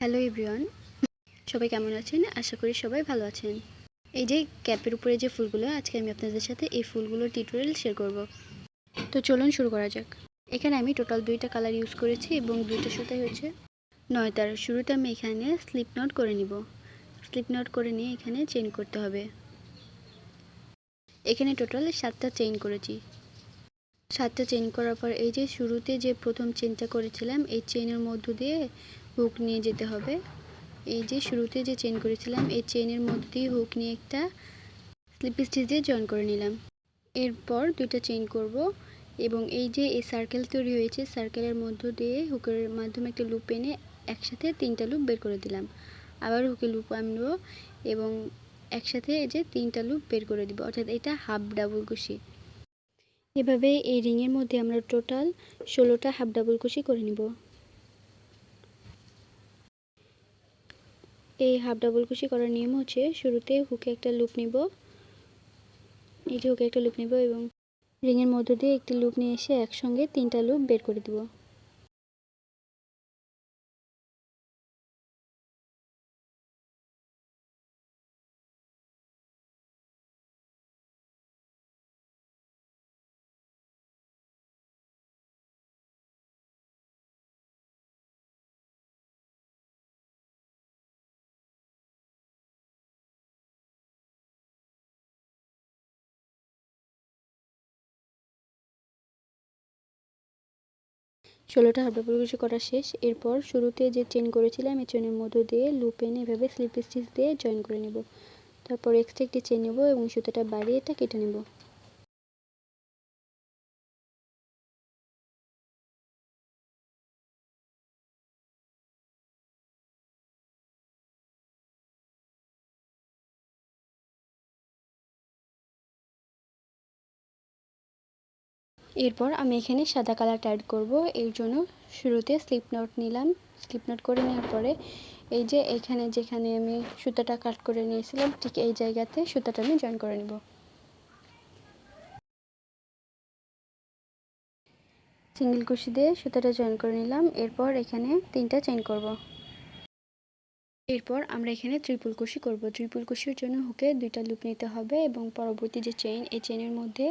Hello everyone সবাই কেমন আছেন? আশা করি সবাই ভালো আছেন। এই যে ক্যাপের উপরে যে ফুলগুলো, আজকে আমি আপনাদের সাথে এই ফুলগুলোর টিউটোরিয়াল শেয়ার করব। তো চলুন শুরু করা যাক। এখানে আমি টোটাল দুইটা কালার ইউজ করেছি এবং দুইটা সুতাই হচ্ছে নয় তার শুরুতে আমি এখানে স্লিপ নট করে নিব। স্লিপ নট করে নিয়ে এখানে চেইন করতে হবে। এখানে টোটাল সাতটা চেইন করেছি। সাতটা চেইন করার পর এই যে শুরুতে যে প্রথম চেনটা করেছিলাম, এই চেনের মধ্য দিয়ে হুক নিয়ে যেতে হবে। এই যে শুরুতে যে চেন করেছিলাম, এই চেনের মধ্যে দিয়ে হুক নিয়ে একটা স্লিপ স্টিচ দিয়ে জয়েন করে নিলাম। এরপর দুইটা চেন করব এবং এই যে এই সার্কেল তৈরি হয়েছে সার্কেলের মধ্য দিয়ে হুকের মাধ্যমে একটা লুপ এনে একসাথে তিনটা লুপ বের করে দিলাম। আবার হুকে লুপ আনব এবং একসাথে এই যে তিনটা লুপ বের করে দিব, অর্থাৎ এটা হাফ ডাবল কুশি এভাবে এই রিংয়ের মধ্যে আমরা টোটাল ষোলোটা হাফ ডাবল কুশি করে নিব। এই হাফ ডাবল কুশি করার নিয়ম হচ্ছে শুরুতে হুকে একটা লুপ নিব। এই যে হুকে একটা লুপ নিব এবং রিংয়ের মধ্য দিয়ে একটি লুপ নিয়ে এসে একসঙ্গে তিনটা লুপ বের করে দিব। ষোলোটা ডাবল ক্রোশে করা শেষ। এরপর শুরুতে যে চেন করেছিলাম, এই চেনের মধ্য দিয়ে লুপ এনে এভাবে স্লিপ স্টিচ দিয়ে জয়েন করে নেব। তারপর এক্সট্রা একটি চেন নেব এবং সুতোটা বাড়িয়ে এটা কেটে নেব। এরপর আমি এখানে সাদা কালারটা অ্যাড করব। এর জন্য শুরুতে স্লিপ নট নিলাম। স্লিপ নট করে নেওয়ার পরে এই যে এখানে যেখানে আমি সুতাটা কাট করে নিয়েছিলাম, ঠিক এই জায়গাতে সুতাটা আমি জয়েন করে নেব। সিঙ্গেল কুশি দিয়ে সুতাটা জয়েন করে নিলাম। এরপর এখানে তিনটা চেইন করব। এরপর আমরা এখানে ত্রিপুল কুশি করব। ত্রিপুল কুশির জন্য হুকে দুইটা লুপ নিতে হবে এবং পরবর্তী যে চেইন এই চেইনের মধ্যে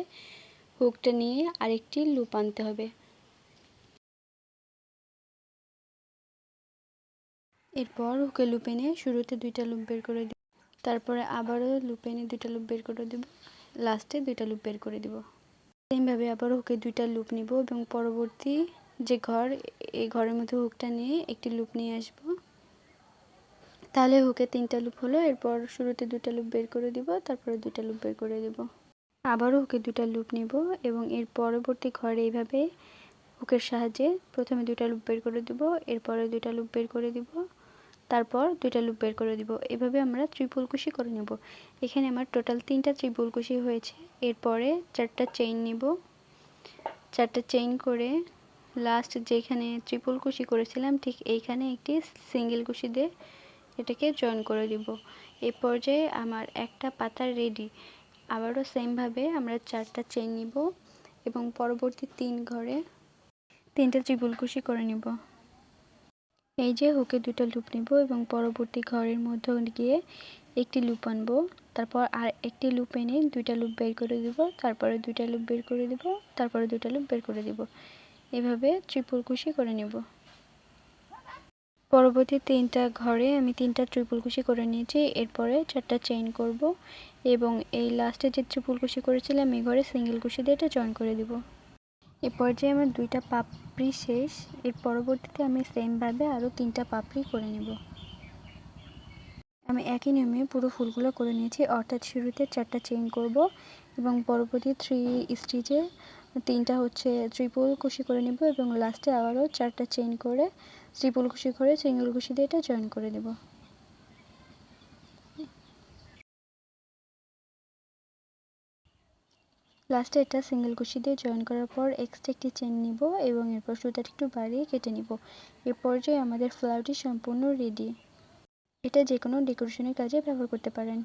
হুকটা নিয়ে আরেকটি লুপ আনতে হবে। এরপর হুকে লুপ এনে শুরুতে দুইটা লুপ বের করে দিব। তারপরে আবারও লুপ এনে দুইটা লুপ বের করে দিব। লাস্টে দুইটা লুপ বের করে দিব। সেমভাবে আবার হুকে দুইটা লুপ নিব এবং পরবর্তী যে ঘর এই ঘরের মধ্যে হুকটা নিয়ে একটি লুপ নিয়ে আসব। তাহলে হুকে তিনটা লুপ হলো, এরপর শুরুতে দুইটা লুপ বের করে দিব, তারপরে দুইটা লুপ বের করে দিব। আবারও হুকে দুটা লুপ নিব এবং এর পরবর্তী ঘরে এইভাবে হুকের সাহায্যে প্রথমে দুটা লুপ বের করে দিব, এরপরে দুটা লুপ বের করে দিব, তারপর দুইটা লুপ বের করে দিব। এভাবে আমরা ত্রিপুল কুশি করে নেব। এখানে আমার টোটাল তিনটা ত্রিপুল কুশি হয়েছে। এরপরে চারটা চেইন নিব। চারটা চেইন করে লাস্ট যেখানে ত্রিপুল কুশি করেছিলাম, ঠিক এইখানে একটি সিঙ্গেল কুশি দিয়ে এটাকে জয়েন করে দিব। এ পর্যায়ে আমার একটা পাতা রেডি আবারও সেমভাবে আমরা চারটা চেন নিব এবং পরবর্তী তিন ঘরে তিনটা ত্রিপুলকুশি করে নিব। এই যে হুকে দুটো লুপ নিব এবং পরবর্তী ঘরের মধ্যে গিয়ে একটি লুপ আনব। তারপর আর একটি লুপ এনে দুইটা লুপ বের করে দিব, তারপরে দুইটা লুপ বের করে দিব, তারপরে দুইটা লুপ বের করে দিব। এভাবে ত্রিপুলকুশি করে নেব। পরবর্তী তিনটা ঘরে আমি তিনটা ট্রিপল কুশি করে নিয়েছি। এরপরে চারটা চেইন করব এবং এই লাস্টে যে ট্রিপল কুশি করেছিলাম, এই ঘরে সিঙ্গেল কুশি দিয়ে এটা জয়েন করে দিব। এ পর্যায়ে আমার দুইটা পাপড়ি শেষ। এর পরবর্তীতে আমি সেমভাবে আরও তিনটা পাপড়ি করে নেব। আমি একই নিয়মে পুরো ফুলগুলো করে নিয়েছি। অর্থাৎ শুরুতে চারটা চেইন করব এবং পরবর্তী থ্রি স্টিচে তিনটা হচ্ছে ত্রিপুল কুশি করে নেব এবং লাস্টে আবারও চারটা চেইন করে ত্রিপুল কুশি করে সিঙ্গেল কুশি দিয়ে এটা জয়েন করে দেব। লাস্টে এটা সিঙ্গেল কুশি দিয়ে জয়েন করার পর এক্সট্রা একটি চেন নিব এবং এরপর সুতাটি একটু বাড়িয়ে কেটে নিব। এ পর্যায়ে আমাদের ফ্লাওয়ারটি সম্পূর্ণ রেডি এটা যে কোনো ডেকোরেশনের কাজে ব্যবহার করতে পারেন।